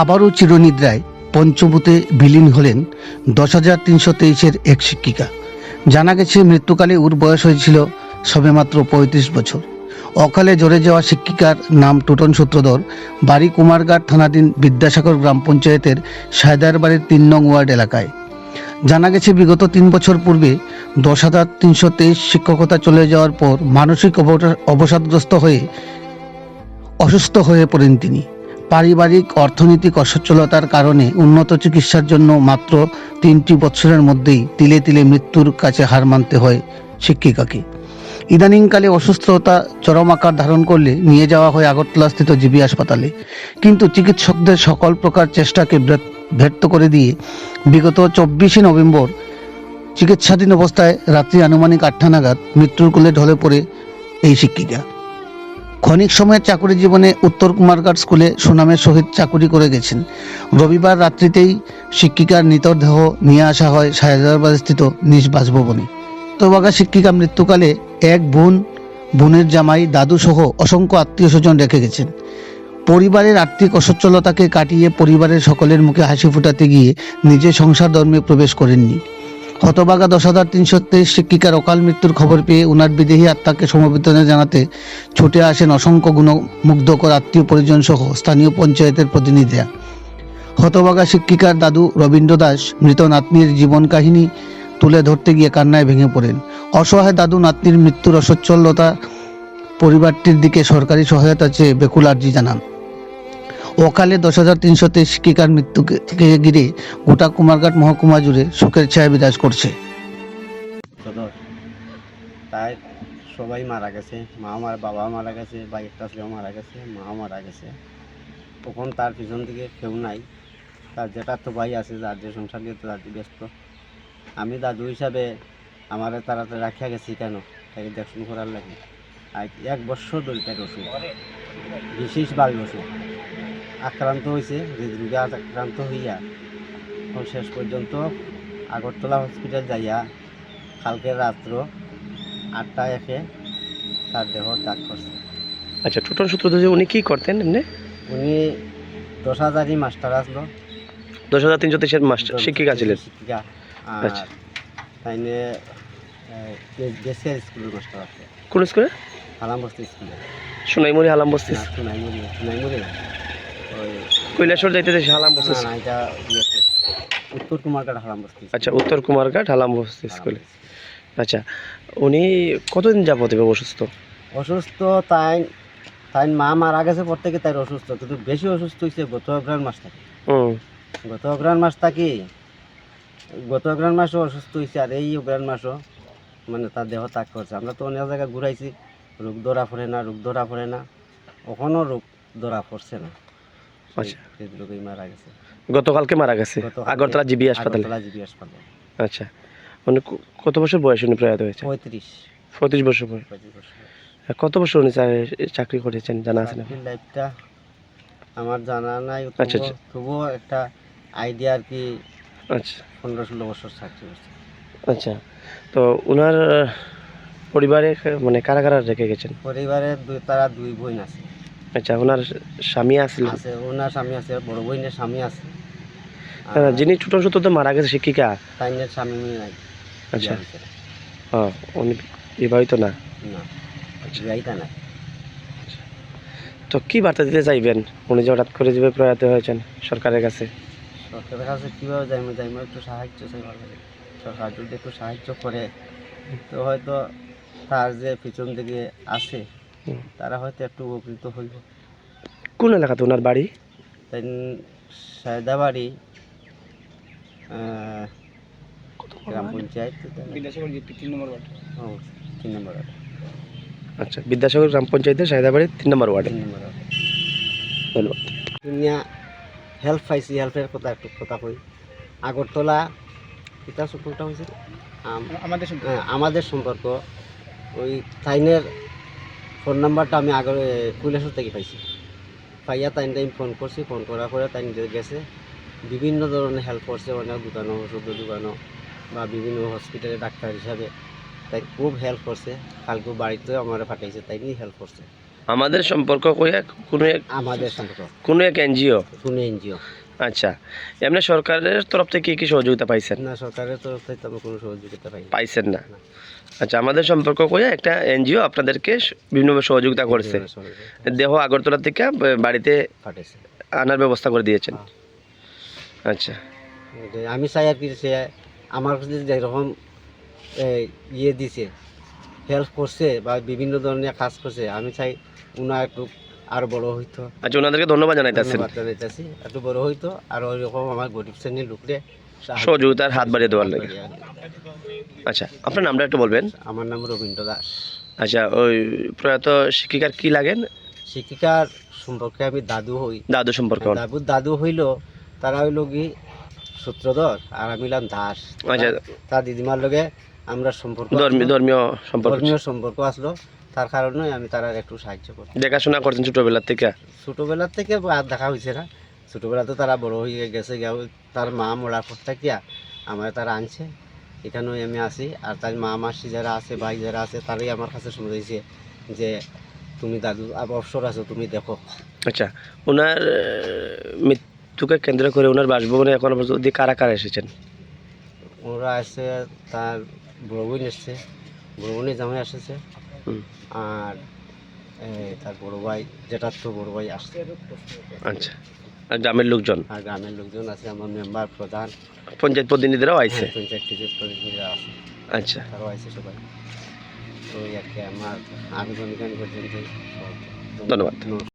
আবারও চিরনিদ্রায় পঞ্চভূতে বিলীন হলেন দশ হাজার তিনশো তেইশের এক শিক্ষিকা। জানা গেছে, মৃত্যুকালে ওর বয়স হয়েছিল সবেমাত্র পঁয়ত্রিশ বছর। অকালে জ্বরে যাওয়া শিক্ষিকার নাম টুটন সূত্রধর, বাড়ি কুমারঘাট থানাধীন বিদ্যাসাগর গ্রাম পঞ্চায়েতের সায়দার বাড়ির তিন নং ওয়ার্ড এলাকায়। জানা গেছে, বিগত তিন বছর পূর্বে দশ হাজার তিনশো তেইশ শিক্ষকতা চলে যাওয়ার পর মানসিক অবসাদগ্রস্ত হয়ে অসুস্থ হয়ে পড়েন তিনি। পারিবারিক অর্থনৈতিক অসচ্ছলতার কারণে উন্নত চিকিৎসার জন্য মাত্র তিনটি বছরের মধ্যেই তিলে তিলে মৃত্যুর কাছে হার মানতে হয় শিক্ষিকাকে। ইদানিংকালে অসুস্থতা চরম আকার ধারণ করলে নিয়ে যাওয়া হয় আগরতলাস্থিত জিবি হাসপাতালে। কিন্তু চিকিৎসকদের সকল প্রকার চেষ্টাকে ব্যর্থ- করে দিয়ে বিগত চব্বিশে নভেম্বর চিকিৎসাধীন অবস্থায় রাত্রি আনুমানিক আটটা নাগাদ মৃত্যুর কোলে ঢলে পড়ে এই শিক্ষিকা। ক্ষণিক সময়ের চাকুরি জীবনে উত্তর কুমারঘাট স্কুলে সুনামের সহিত চাকুরি করে গেছেন। রবিবার রাত্রিতেই শিক্ষিকার মৃতদেহ নিয়ে আসা হয় সাহেদাবাদস্থিত নিজ বাসভবনে। তোবাগা শিক্ষিকা মৃত্যুকালে এক বোন, বোনের জামাই দাদু সহ অসংখ্য আত্মীয় স্বজন রেখে গেছেন। পরিবারের আর্থিক অসচ্ছলতাকে কাটিয়ে পরিবারের সকলের মুখে হাসি ফুটাতে গিয়ে নিজে সংসার ধর্মে প্রবেশ করেননি। হতবাগা দশ হাজার তিনশো তেইশ শিক্ষিকার অকাল মৃত্যুর খবর পেয়ে উনার বিদেহী আত্মাকে সমবেদনা জানাতে ছুটে আসেন অসংখ্য গুণমুগ্ধকর আত্মীয় পরিজন সহ স্থানীয় পঞ্চায়েতের প্রতিনিধিরা। হতবাগা শিক্ষিকার দাদু রবীন্দ্র দাস মৃত নাতনির জীবন কাহিনী তুলে ধরতে গিয়ে কান্নায় ভেঙে পড়েন। অসহায় দাদু নাতনির মৃত্যুর অসচ্ছলতা পরিবারটির দিকে সরকারি সহায়তা চেয়ে বেকুল আর্জি জানান। অকালে দশ হাজার তিনশো তেইশ শিক্ষিকার মৃত্যুকে ঘিরে গোটা কুমারঘাট মহকুমা জুড়ে শোকের ছায়া বিরাজ করছে। তাই সবাই মারা গেছে। মা মারা বাবা মারা গেছে বা একটা ছেলেও মারা গেছে, মাও মারা গেছে। তখন তার পিছন থেকে কেউ নাই। তার যেটা তো ভাই আছে, যার যে সংসার নিয়ে তো দাদু ব্যস্ত। আমি দাদু হিসাবে আমার তাড়াতাড়ি রাখিয়া গেছি কেন? তাকে দেখশুন করার লাগে। আর এক বছর ধরে তার বিশেষ বাড়ি ওষুধ আক্রান্ত হয়েছে হৃদরোগে আক্রান্ত হইয়া এখন শেষ পর্যন্ত আগরতলা হসপিটাল যাইয়া কালকে রাত্র আটটা একে তার দেহ ত্যাগ করছে। আচ্ছা টোটন সূত্র ধরে উনি কী করতেন এমনি? উনি দশ হাজারই মাস্টার আসলো। দশ হাজার তিনশো তেইশের মাস্টার শিক্ষিকা ছিলেন? শিক্ষিকা। আচ্ছা। তাইনে দেশের স্কুলের মাস্টার আছে। কোন স্কুলে হালাম বস্তি স্কুলে সোনাইমুড়ি হালাম বস্তি না সোনাইমুড়ি সোনাইমুড়ি কৈলাসর যাইতে যে হালাম বস্তি। এটা উত্তর কুমারঘাট হালাম বস্তি। আচ্ছা উত্তর কুমারঘাট হালাম বস্তি স্কুলে। আচ্ছা উনি কতদিন যাবত এভাবে অসুস্থ? অসুস্থ তাই তাই মা মারা গেছে পর থেকে তাই অসুস্থ। কিন্তু বেশি অসুস্থ হয়েছে গত অগ্রাণ মাস থেকে। গত অগ্রাণ মাস থাকি গত অগ্রাণ মাসও অসুস্থ হয়েছে আর এই অগ্রাণ মাসও মানে তার দেহ ত্যাগ করছে। আমরা তো অনেক জায়গায় ঘুরাইছি। রোগ ধরা পড়ে না রোগ ধরা পড়ে না। কখনো রোগ ধরা পড়ছে না। হৃদরোগেই মারা গেছে। গতকালকে মারা গেছে? আগরতলা জিবি হাসপাতালে? জিবি হাসপাতালে। আচ্ছা। উনি কত বছর বয়স উনি প্রয়াত হয়েছে পঁয়ত্রিশ। পঁয়ত্রিশ বছর বয়স। কত বছর উনি চাকরি করেছেন? জানা আছে না লাইফটা আমার জানা নাই। আচ্ছা, আচ্ছা। তবুও- তবুও একটা আইডিয়া আর কি আচ্ছা। পনেরো ষোলো বছর চাকরি করছে। আচ্ছা। তো ওনার পরিবারে মানে কারা কারা রেখে গেছেন? পরিবারে দুই তারা দুই বোন আছে। আচ্ছা ওনার স্বামী আসছিল আছে ওনার স্বামী আছে বড় বোনের স্বামী আছে। যিনি ছোটো ছোটোতে মারা গেছে শিক্ষিকা তাইনের স্বামী নাই। আচ্ছা। হ্যাঁ উনি বিবাহিত না? না আচ্ছা। বিয়াইতা নাই। তো কি বার্তা দিতে চাইবেন? উনি যে হঠাৎ করে যেভাবে প্রয়াত হয়েছেন সরকারের কাছে। সরকারের কাছে কীভাবে যাইমো যাইমো একটু সাহায্য লাগে সরকার যদি একটু সাহায্য করে তো হয়তো তার যে পিছন দিকে আছে। তারা হয়তো একটু উপকৃত হইব। কোন এলাকাতে ওনার বাড়ি? তাই সায়দাবাড়ি গ্রাম পঞ্চায়েত। ও, তিন নম্বর ওয়ার্ড, আচ্ছা বিদ্যাসাগর গ্রাম পঞ্চায়েতের সাহেদাবাড়ি তিন নম্বর ওয়ার্ডে। তিন নম্বর ওয়ার্ড। ধন্যবাদ। দুনিয়া হেল্প পাইছি হেল্পের কথা একটু কথা কই। আগরতলা কিতা সম্পর্কটা হয়েছে আমাদের আমাদের সম্পর্ক। ওই তাইনের ফোন নাম্বারটা আমি আগর কৈলাসর থেকে পাইছি। পাইয়া তাইন টাইম ফোন করছি ফোন করার পরে তাই নিজের গেছে। বিভিন্ন ধরনের হেল্প করছে অনেক দোকানও ওষুধের দোকানও বা বিভিন্ন হসপিটালে ডাক্তার হিসাবে। তাই খুব হেল্প করছে। কালকে বাড়িতে আমার পাঠাইছে তাই নিয়ে হেল্প করছে। আমাদের সম্পর্ক কোনো এক আমাদের সম্পর্ক। কোনো এক এনজিও? শুনে এনজিও। আচ্ছা এমনি সরকারের তরফ থেকে কি কি সহযোগিতা পাইছেন? না সরকারের তরফ থেকে তো আমরা কোনো সহযোগিতা পাই পাইছেন না? আচ্ছা আমাদের সম্পর্ক করে একটা এনজিও আপনাদেরকে বিভিন্নভাবে সহযোগিতা করছে। দেহ আগরতলা থেকে বাড়িতে আনার ব্যবস্থা করে দিয়েছেন। হ্যাঁ। আচ্ছা। আমি চাই আর কি সে আমার কাছে যেরকম ইয়ে দিছে হেল্প করছে বা বিভিন্ন ধরনের কাজ করছে আমি চাই ওনার একটু আরও বড় হইতো। আচ্ছা ওনাদেরকে ধন্যবাদ জানাইতেছেন জানাইতাছি। একটু বড় হইতো আর ওইরকম আমার গরিব শ্রেণির লোকরে সহযোগিতার হাত বাড়িয়ে দেওয়ার লাগে। আচ্ছা আপনার নামটা একটু বলবেন? আমার নাম রবীন্দ্র দাস। আচ্ছা ওই প্রয়াত শিক্ষিকার কি লাগেন? শিক্ষিকার সম্পর্কে আমি দাদু হই। দাদু সম্পর্কে। দাদু দাদু হইল তারা হইল কি সূত্রধর আর আমি হইলাম দাস। আচ্ছা। তার দিদিমার লগে আমরা সম্পর্ক ধর্মীয় ধর্মীয় সম্পর্ক। ধর্মীয় সম্পর্ক আসলো। তার কারণে আমি তারা একটু সাহায্য করি। দেখাশোনা করছেন ছোটবেলার থেকে? ছোটবেলার থেকে আর দেখা হয়েছে না। ছোটবেলাতে তারা বড় হয়ে গেছে তার মা মরার পর থাকিয়া আমার তারা আনছে। এখানেও আমি আসি আর তার মা মাসি যারা আছে ভাই যারা আছে তারাই আমার কাছে শুনেছে যে তুমি দাদু অবসর আছো তুমি দেখো। আচ্ছা ওনার মৃত্যুকে কেন্দ্র করে ওনার বাসভবনে এখন পর্যন্ত কারা কারা এসেছেন? ওরা আসছে তার বড় বোন এসছে বড় বোনের জামাই এসেছে। আর তার বড় ভাই যেটার তো বড় ভাই আসছে। আচ্ছা। আর গ্রামের লোকজন? আর গ্রামের লোকজন আছে আমার মেম্বার প্রধান। পঞ্চায়েত প্রতিনিধিরাও আইছে? হ্যাঁ, পঞ্চায়েত প্রতিনিধিরা আছে। আচ্ছা। তারাও আছে সবাই। তো আর কি আমার আবেদন করছেন ধন্যবাদ।